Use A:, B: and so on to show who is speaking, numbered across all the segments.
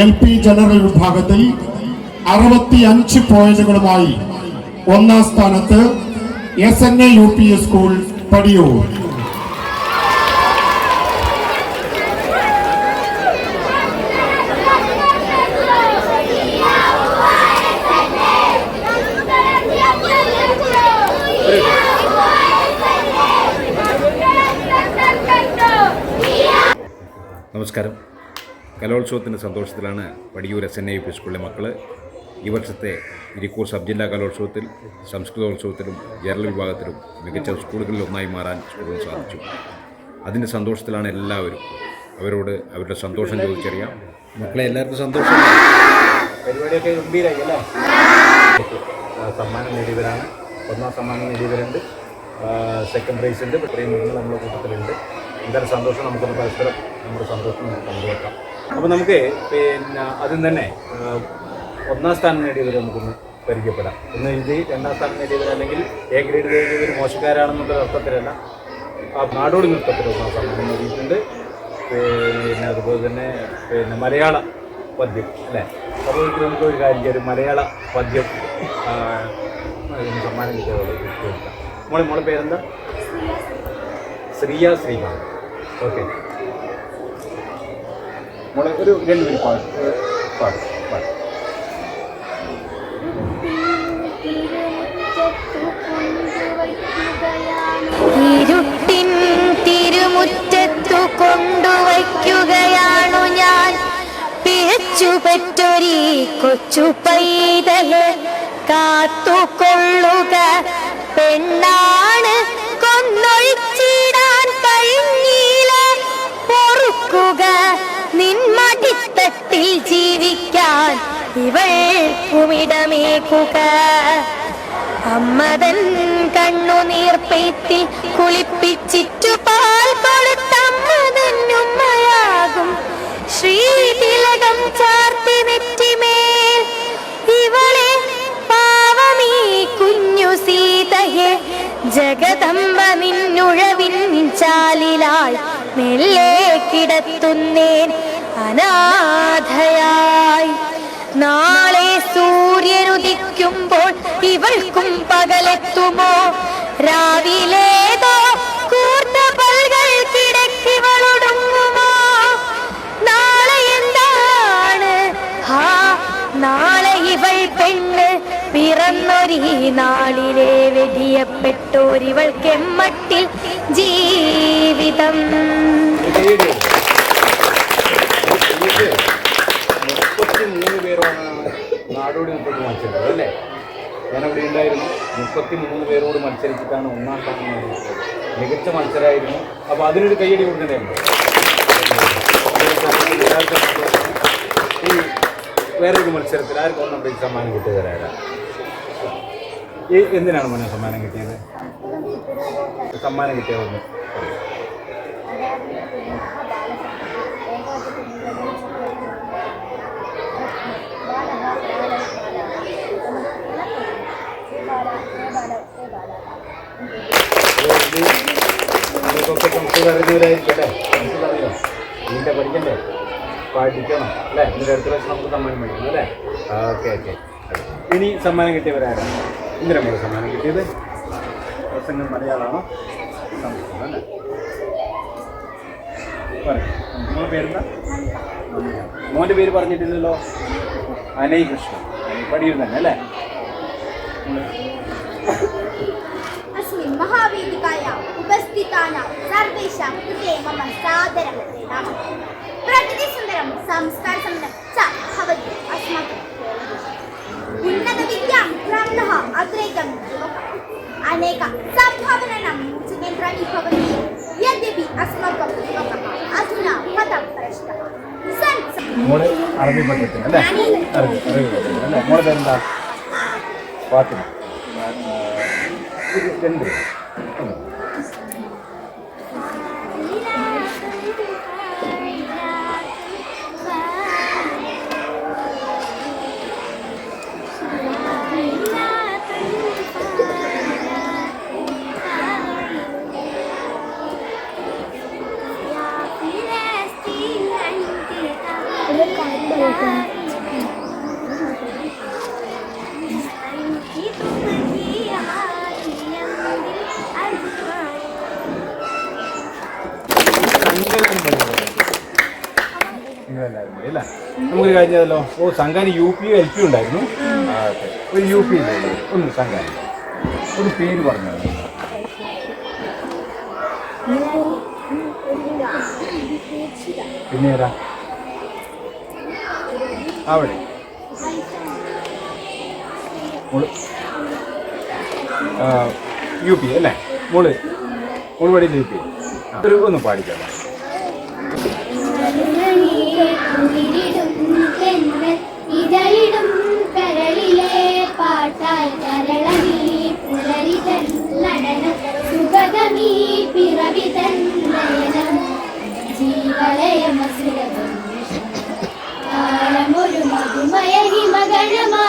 A: L P general വിഭാഗത്തിൽ അറുപത്തി അഞ്ച് പോയിന്റുകളുമായി ഒന്നാം സ്ഥാനത്ത് S N A U P school Padiyur.
B: നമസ്കാരം. കലോത്സവത്തിന്റെ സന്തോഷത്തിലാണ് Padiyur S N I P സ്കൂളിലെ മക്കൾ ഈ വർഷത്തെ ഇരിക്കൂർ സബ് ജില്ലാ കലോത്സവത്തിൽ സംസ്കൃതോത്സവത്തിലും ജനറൽ വിഭാഗത്തിലും മികച്ച സ്കൂളുകളിൽ ഒന്നായി മാറാൻ സ്കൂളിന് സാധിച്ചു. അതിന്റെ സന്തോഷത്തിലാണ് എല്ലാവരും അവരോട് അവരുടെ സന്തോഷം ചോദിച്ചറിയാം. മക്കളെ എല്ലാവർക്കും സന്തോഷം.
C: പരിപാടിയൊക്കെ അല്ലേ? സമ്മാനം നേടിയവരാണ്. ഒന്നാം സമ്മാനം നേടിയവരുണ്ട്. സെക്കൻഡ് പ്രൈസ് ഉണ്ട്. ഇത്രയും നമ്മുടെ കൂട്ടത്തിലുണ്ട്. എന്തായാലും സന്തോഷം നമുക്കൊന്ന് പരസ്പരം നമ്മുടെ സന്തോഷം നമുക്ക് പങ്കുവെക്കാം. അപ്പോൾ നമുക്ക് പിന്നെ അതിൽ തന്നെ ഒന്നാം സ്ഥാനം നേടിയവർ നമുക്കൊന്ന് പരിചയപ്പെടാം. ഒന്ന് എഴുതി രണ്ടാം സ്ഥാനം നേടിയവർ അല്ലെങ്കിൽ എ ഗ്രേഡ് നേടിയവർ മോശക്കാരാണെന്നുള്ള അർത്ഥത്തിലല്ല. ആ നാടോടി നൃത്തത്തിൽ ഒന്നാം സ്ഥാനം നേടിയിട്ടുണ്ട്. പിന്നെ അതുപോലെ തന്നെ പിന്നെ മലയാള പദ്യം അല്ലേ? അപ്പോൾ നമുക്ക് ഒരു കാര്യം ഒരു മലയാള പദ്യം സമ്മാനം കിട്ടിയതോടെ മോളെ മോളെ പേരെന്താ? ശ്രീയ ശ്രീകാന്ത്. ഓക്കെ. മോളെ ഒരു രണ്ട് മിനിറ്റ് പാട് പാട് പാട്.
D: ഇരുട്ടിൻ തിരുമുറ്റത്തു കൊണ്ടുവയ്ക്കുകയാണു ഞാൻ. പിഴച്ചു പെറ്റൊരി കൊച്ചു പൈതൽ കാത്തുകൊള്ളുക. പെണ്ണാണ് കൊന്നൊഴിച്ചിടാൻ കഴിഞ്ഞില്ല. പൊറുക്കുക. നിന്മടിത്തട്ടിൽ ജീവിക്കാൻ ഇവൾക്കുമിടമേക്കുക അമ്മതൻ കണ്ണുനീർ പെയ്ത്തിൽ കുളിപ്പിച്ചിറ്റു പാൽ കൊടുത്തമ്മതന്നുമ്മയാകും ശ്രീതിലകം ചാർത്തി നെറ്റിമേൽ ഇവളെ പാവമീ കുഞ്ഞു സീതയെ ജഗദമ്പ നിന്നുഴവിൻ ചാലിലാൾ മെല്ലെ കിടത്തുന്നേൻ അനാഥയായി. നാളെ സൂര്യനുദിക്കുമ്പോൾ ഇവൾക്കും പകലെത്തുമോ? രാവിലേതോ കൂർത്ത പൽകൾ കിടക്കിവളൊടുങ്ങുമോ? നാളെ എന്താണ്? ഹാ നാളെ ഇവൾ പെണ്ണ് പിറന്നൊരീ നാളിലെ വെടിയപ്പെട്ടോരിവൾക്കെമ്മട്ടിൽ ജീവിതം
C: മുപ്പത്തി മൂന്ന് പേരോടാണ് നാടോടി നൃത്തത്തിൽ മത്സരിച്ചത് അല്ലേ? ഞാനവിടെ ഉണ്ടായിരുന്നു. മുപ്പത്തി മൂന്ന് പേരോട് മത്സരിച്ചിട്ടാണ് ഒന്നാം സ്ഥാനം മികച്ച മത്സരമായിരുന്നു അപ്പോൾ അതിനൊരു കയ്യടി കൊടുക്കണ്ടായിരുന്നു ഈ വേറൊരു മത്സരത്തിൽ ആർക്കും ഒന്നാം പ്രൈസ് സമ്മാനം കിട്ടിയവരാരാ ഈ എന്തിനാണ് മോനെ സമ്മാനം കിട്ടിയത്? സമ്മാനം കിട്ടിയതെന്ന് നിങ്ങൾക്കൊക്കെ സംസ്കൃതം അറിഞ്ഞവരായിരിക്കും അല്ലേ പഠിക്കണ്ടേ? പഠിക്കണം അല്ലേ? ഇതിന്റെ അടുത്ത പ്രാവശ്യം നമുക്ക് സമ്മാനം മേടിക്കണം അല്ലേ? Okay okay. ഇനി സമ്മാനം കിട്ടിയവരാരാണ്? നമ്മൾ സമ്മാനം കിട്ടിയത്. പ്രസംഗം മലയാളമാണോ? സംസ്കൃതം അല്ലേ? പേരെന്താ? മോന്റെ പേര് പറഞ്ഞിട്ടില്ലല്ലോ? അനയ് കൃഷ്ണൻ പടിയൂർ തന്നെ അല്ലേ?
E: സ്തുതിക്കാനാം സർവേശാം ഹൃദയമമ സാദരം നാം പ്രകൃതിസുന്ദരം സംസ്കാരസുന്ദരം ച ഭവതി അസ്മാക്കം ഉന്നതവിദ്യാം ബ്രഹ്മണഃ അഗ്രേകം യുവക. അനേക സംഭാവനനം സുകേന്ദ്രാണി ഭവതി. യദ്യപി അസ്മാക്കം യുവക. അധുന പദം പ്രശ്നഃ.
C: മോൾ അറബി പഠിക്കുന്നു അല്ലേ? അറബി അറബി പഠിക്കുന്നു അല്ലേ? മോളുടെ എന്താ ഫാത്തിമ. നിങ്ങളെല്ലാവരും കൂടി അല്ലേ നമുക്കൊരു കാര്യം ചെയ്തല്ലോ ഓ സംഘാന് യു പി എൽ പി ഉണ്ടായിരുന്നു. ഒരു യു പി ഒന്ന് സംഘാൻ ഒരു പേര് പറഞ്ഞു പിന്നെ ഏതാ അവിടെ. യു പി അല്ലേ? മോൾ പഠിച്ച യു പി. ഒരു ഒന്ന് പാടിക്കാം.
E: ഇതളിടും കരളിലെ
C: Hallelujah.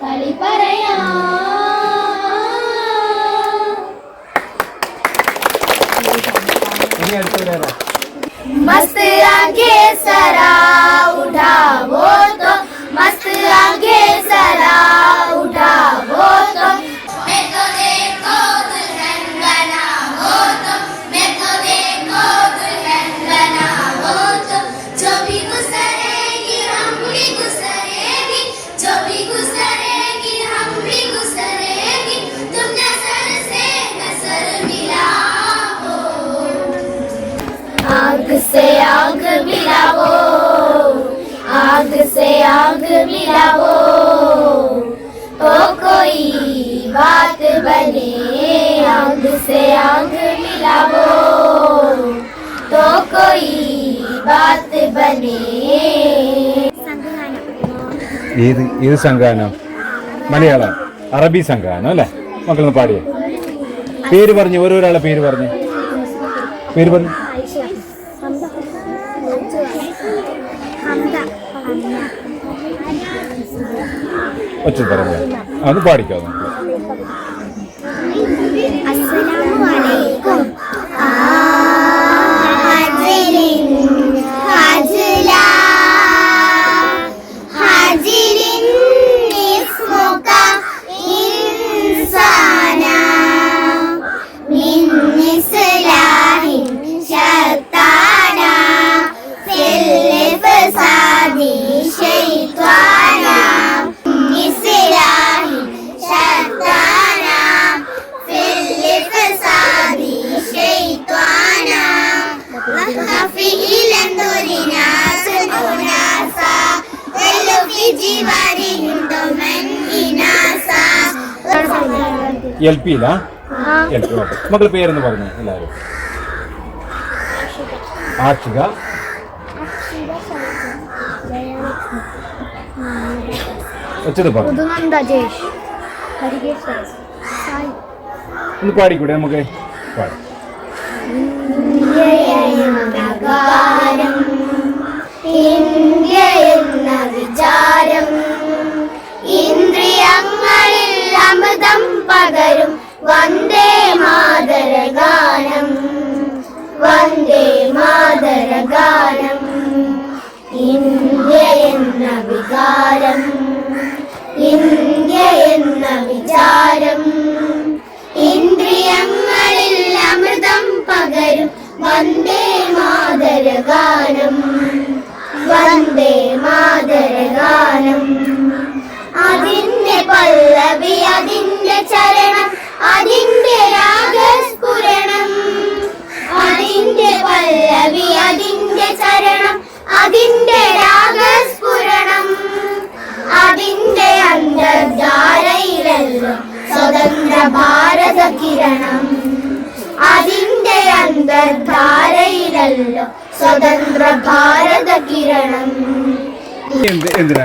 C: கழிப்பறையா
E: मस्त आगे सरा उठाओ तो मस्त सरा उठाओ से आग मिलाओ तो कोई बात बने आग से आग मिलाओ तो कोई बात बने
C: ഏത് ഏത് സംഘാനം മലയാളം അറബി സംഘാനം അല്ലേ മക്കളൊന്ന് പാടിയേ പേര് പറഞ്ഞു ഓരോരാളെ പേര് പറഞ്ഞു പേര് പറഞ്ഞു പറഞ്ഞു അത് പാടിക്കാം നമുക്ക് എൽ പിയിലാ എൽ പി ഓക്കെ. മക്കൾ പേരെന്ന് പറഞ്ഞു എല്ലാവരും. ഒച്ചത് പറഞ്ഞു
E: സായി.
C: ഒന്ന് പാടിക്കൂടെ നമുക്ക്? പാടാം.
E: ഇന്ത്യ എന്ന വിചാരം. ഇന്ദ്രിയങ്ങളിൽ അമൃതം പകരും വന്ദേ മാതര ഗാനം വന്ദേ മാതര ഗാനം ഇന്ത്യ എന്ന വികാരം. ഇന്ത്യ എന്ന വിചാരം. ഇന്ദ്രിയങ്ങളിൽ അമൃതം പകരും വന്ദേ മാതര ഗാനം വന്ദേ മാതര ഗാനം അതിന്റെ പല്ലവി അതിന്റെ ചരണം അതിന്റെ രാഗസ്ഫുരണം. അതിന്റെ പല്ലവി അതിന്റെ ചരണം. അതിന്റെ രാഗസ്ഫുരണം. അതിന്റെ അന്തർധാരയിലല്ലോ സ്വതന്ത്ര ഭാരത കിരണം. അതിന്റെ അന്തർധാരയിലല്ലോ സ്വതന്ത്ര ഭാരത കിരണം.
C: എന്ത് എന്തിനാ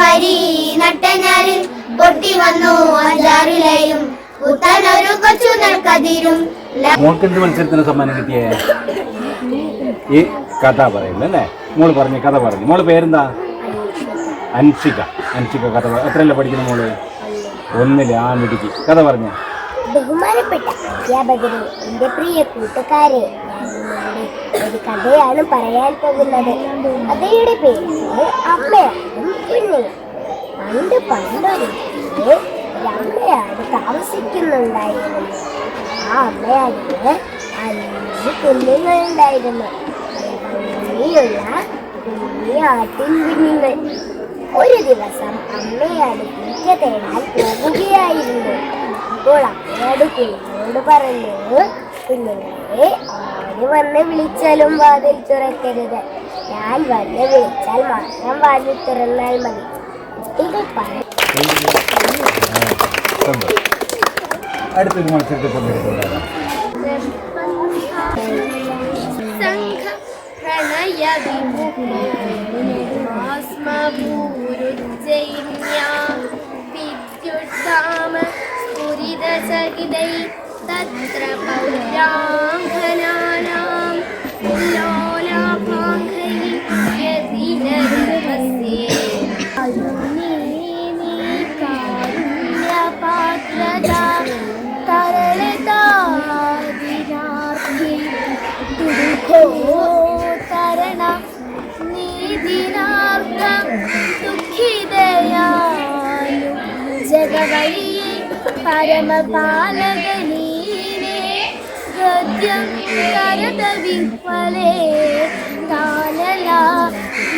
E: വരി നട്ടഞ്ഞാറിൽ പൊട്ടി വന്നു അഞ്ചാറിലെയും. പുത്തനൊരു കൊച്ചു നെൽക്കതിരും.
C: മോൾക്കെന്ത് മത്സരത്തിന് സമ്മാനം കിട്ടിയേ? ഈ കഥ പറയുന്നു അല്ലേ? മോൾ പറഞ്ഞു കഥ പറഞ്ഞു. മോൾ പേരെന്താ? അൻഷിക. അൻഷിക കഥ എത്രയല്ല പഠിക്കുന്ന മോൾ? ഒന്നിൽ ആ മിടുക്കി കഥ പറഞ്ഞു.
F: ബഹുമാനപ്പെട്ട അധ്യാപകരെ എന്റെ പ്രിയ കൂട്ടുകാരെ ഒരു കഥയാണ് പറയാൻ പോകുന്നത്. കഥയുടെ പേര് അമ്മയാടും കുഞ്ഞിനും പണ്ട് പണ്ടൊരു അമ്മയാട് താമസിക്കുന്നുണ്ടായിരുന്നു. ആ അമ്മയാടിന് അഞ്ച് കുഞ്ഞുങ്ങളുണ്ടായിരുന്നു ഭംഗിയുള്ള കുഞ്ഞി കുഞ്ഞുങ്ങൾ. ഒരു ദിവസം അമ്മയാട് തീറ്റ തേടാൻ പോകുകയായിരുന്നു അപ്പോൾ അമ്മയോട് കുഞ്ഞിനോട് പറഞ്ഞു കുഞ്ഞുങ്ങളെ ആര് വന്ന് വിളിച്ചാലും വാതിൽ തുറക്കരുത്. ഞാൻ വന്ന് വിളിച്ചാൽ മാത്രം വാതിൽ തുറന്നാൽ മതി. കുട്ടികൾ പറഞ്ഞു
C: അടുത്തൊരു മത്സരത്തിൽ പങ്കെടുക്കുന്നുണ്ടായിരുന്നു.
F: തത്ര പൗരാംഘനാനാം പരമപാലകനീനെ ഗദ്യം കരത വിഫലേ താനല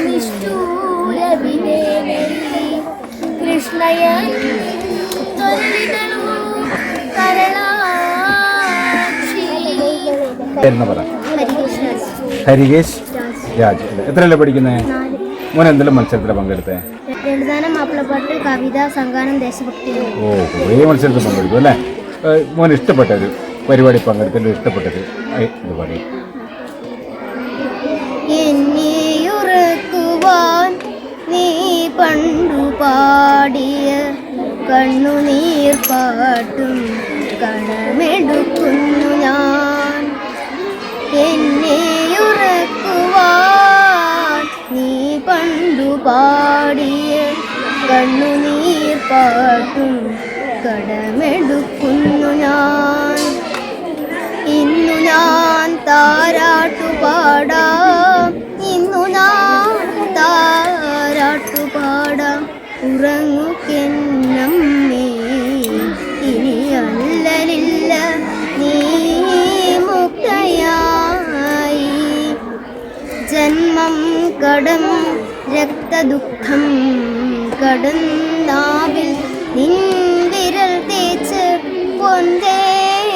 F: നിഷ്ഠൂര വിനേനൈ കൃഷ്ണയ
C: എന്ന് പറ? ഹരികേശ് രാജ്. എത്രയല്ലേ പഠിക്കുന്നത് മോൻ എന്തെല്ലാം മത്സരത്തിൽ പങ്കെടുത്തേ?
F: ലളിതാനം മാപ്പിളപ്പാട്ട് കവിത സംഗാനം ദേശഭക്തി.
C: ഓ കുറേ മത്സരത്തിൽ പങ്കെടുക്കും അല്ലേ? മോൻ ഇഷ്ടപ്പെട്ട ഒരു പരിപാടി പങ്കെടുത്തതിൽ ഇഷ്ടപ്പെട്ടത് ഇത് പറയും.
F: എന്നെയുറക്കുവാൻ നീ പണ്ടു പാടിയ കണ്ണുനീർ പാട്ടും കണമെടുക്കുന്നു ഞാൻ. എന്നെയുറക്കുവാൻ നീ പണ്ടു പാടിയ കണ്ണുനീർ പാട്ടും കടമെടുക്കുന്നു ഞാൻ. ഇന്നു ഞാൻ താരാട്ടു പാടാം ഇന്നു ഞാൻ താരാട്ടു പാടാം ഉറങ്ങുക്കെന്നമ്മേ ഇനി അല്ലലില്ല നീ മുക്കയായി ജന്മം കടം രക്തദുഃഖം കടന്നാവിൽ നിൻവിരൽ തേച്ച് പൊന്തേൻ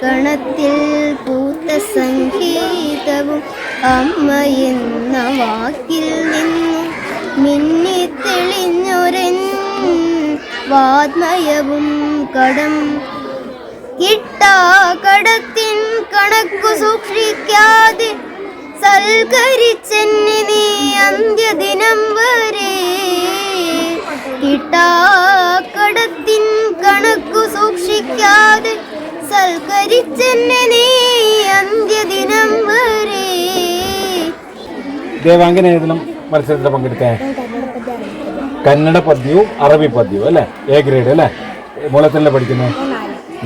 F: കണത്തിൽ പൂത്ത സംഗീതവും അമ്മ എന്ന വാക്കിൽ നിന്നും മിന്നിത്തെളിഞ്ഞൊരൻ വാത്മയവും കടം കിട്ടാ കടത്തിൻ കണക്കു സൂക്ഷിക്കാതെ സൽക്കരിച്ചെന്നെ നീ അന്ത്യദിനം വരെ കിട്ടാ കടത്തിൻ കണക്കു സൂക്ഷിക്കാതെ സൽക്കരിച്ചെന്നെ നീ അന്ത്യദിനം വരെ.
C: ദേവാംഗന ഏതെങ്കിലും മത്സരത്തിൽ പങ്കെടുത്തേ? കന്നഡ പദ്യവും അറബി പദ്യവും അല്ലേ? എ ഗ്രേഡ് അല്ലേ? മോളത്തിലല്ലേ പഠിക്കുന്നത്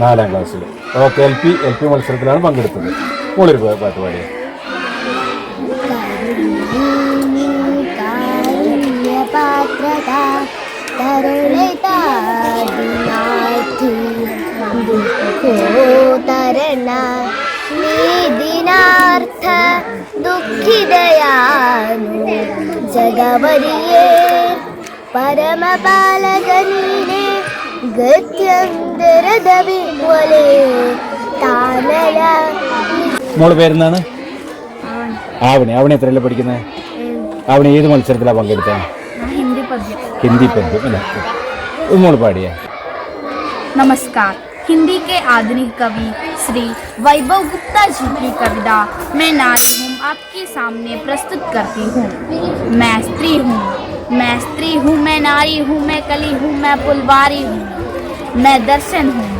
C: നാലാം ക്ലാസ്സിൽ okay L P L P മത്സരത്തിലാണ് പങ്കെടുത്തത്. മോളൊരു പാട്ട് പാടിയ.
F: തരണ നീതിനാർത്ഥ ദുഃഖിതയാനു ജഗവരിയേ. പരമപാലകനീനെ ഗത്യന്തരദവി പോലെ താനല
C: മോൾ പേരെന്താണ്? ആവണി. ആവണി. എത്രയല്ലേ പഠിക്കുന്നത്? ആവണി ഏത് മത്സരത്തിലാണ് പങ്കെടുത്തത്? हिंदी पद्य उमड़ पाड़िया
G: नमस्कार। हिंदी के आधुनिक कवि श्री वैभव गुप्ता जी की कविता मैं नारी हूँ, आपके सामने प्रस्तुत करती हूँ। मैं स्त्री हूँ, मैं स्त्री हूँ, मैं नारी हूँ, मैं कली हूँ, मैं पुलवारी हूँ। मैं दर्शन हूँ,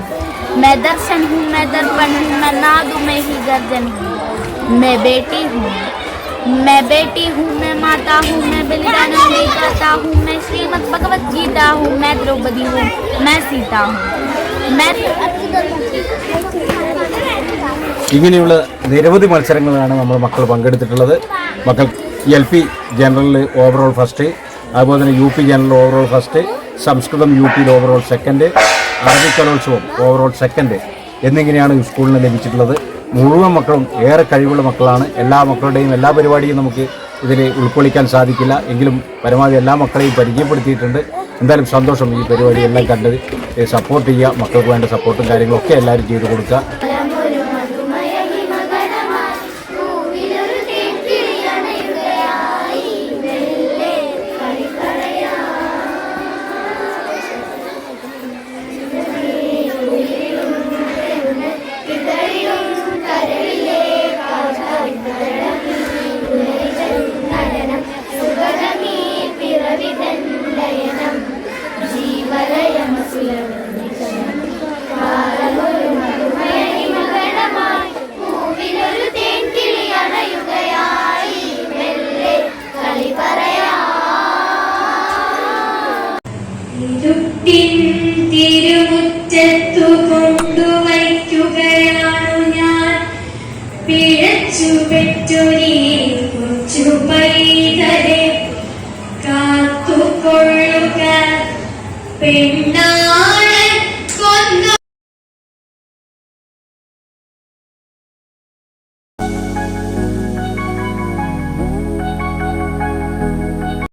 G: मैं दर्शन हूँ, मैं दर्पण हूँ, मैं नाद में ही गर्जन हूँ। मैं बेटी हूँ मैं बेटी हूँ मैं माता हूँ मैं बलिदान नहीं करता हूँ मैं श्रीमद भगवत गीता हूँ मैं द्रौपदी हूँ मैं सीता हूँ मैं
C: ഇങ്ങനെയുള്ള നിരവധി മത്സരങ്ങളാണ് നമ്മൾ മക്കൾ പങ്കെടുത്തിട്ടുള്ളത് മക്കൾ എൽ പി ജനറലിൽ ഓവറോൾ ഫസ്റ്റ് അതുപോലെ തന്നെ U P general overall first Sanskrit U പിയിൽ overall second Arabic Kalolsavam overall second എന്നിങ്ങനെയാണ് ഈ സ്കൂളിന് ലഭിച്ചിട്ടുള്ളത് മുഴുവൻ മക്കളും ഏറെ കഴിവുള്ള മക്കളാണ്. എല്ലാ മക്കളുടെയും എല്ലാ പരിപാടിയും നമുക്ക് ഇതിൽ ഉൾക്കൊള്ളിക്കാൻ സാധിക്കില്ല. എങ്കിലും പരമാവധി എല്ലാ മക്കളെയും പരിചയപ്പെടുത്തിയിട്ടുണ്ട്. എന്തായാലും സന്തോഷം ഈ പരിപാടി എല്ലാം കണ്ടത്. സപ്പോർട്ട് ചെയ്യുക മക്കൾക്ക് വേണ്ട സപ്പോർട്ടും കാര്യങ്ങളൊക്കെ എല്ലാവരും ചെയ്തു കൊടുക്കുക.